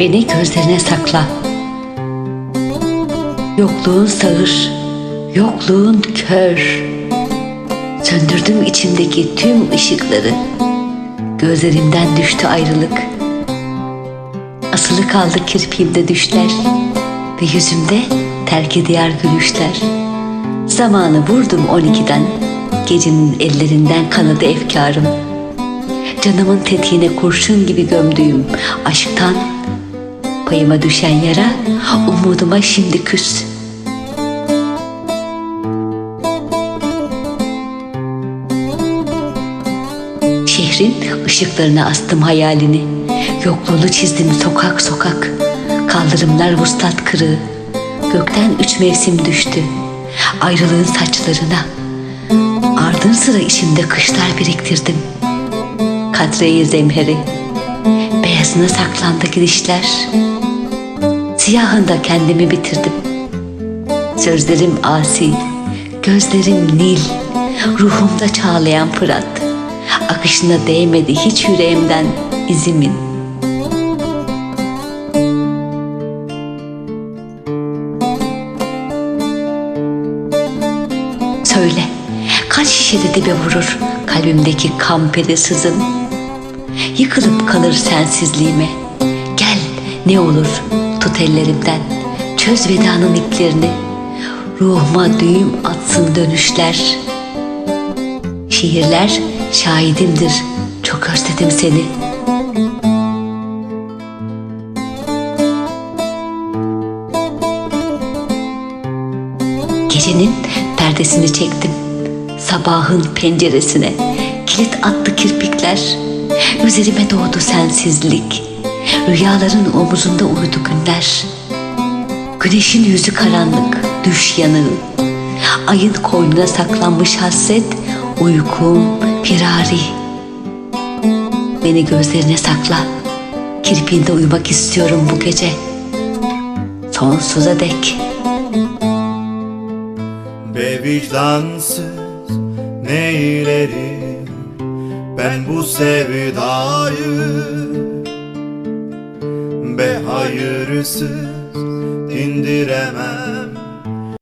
Beni gözlerine sakla. Yokluğun sağır, yokluğun kör. Söndürdüm içimdeki tüm ışıkları. Gözlerimden düştü ayrılık. Asılı kaldı kirpiğimde düşler ve yüzümde terk ediyar gülüşler. Zamanı vurdum on ikiden, gecenin ellerinden kanadı efkarım. Canımın tetiğine kurşun gibi gömdüğüm aşktan payıma düşen yara umuduma şimdi küs. Şehrin ışıklarına astım hayalini. Yokluğunu çizdim sokak sokak. Kaldırımlar vuslat kırığı. Gökten üç mevsim düştü. Ayrılığın saçlarına. Ardın sıra içimde kışlar biriktirdim. Kadreyi zemheri. Beyazına saklandı gidişler. Siyahında kendimi bitirdim. Sözlerim asi, gözlerim nil, ruhumda çağlayan Fırat. Akışına değmedi hiç yüreğimden izimin. Söyle, kaç şişede dibe vurur kalbimdeki kampede sızım? Yıkılıp kalır sensizliğime. Gel ne olur tut ellerimden, çöz vedanın iplerini. Ruhuma düğüm atsın dönüşler. Şiirler şahidimdir, çok özledim seni. Gecenin perdesini çektim. Sabahın penceresine kilit attı kirpikler. Üzerime doğdu sensizlik. Rüyaların omuzunda uyudu günler. Güneşin yüzü karanlık, düş yanığı. Ayın koynuna saklanmış hasret, uykum firari. Beni gözlerine sakla. Kirpiğinde uyumak istiyorum bu gece. Sonsuza dek. Be vicdansız neylerim ben bu sevdayı Be hayırsız dindiremem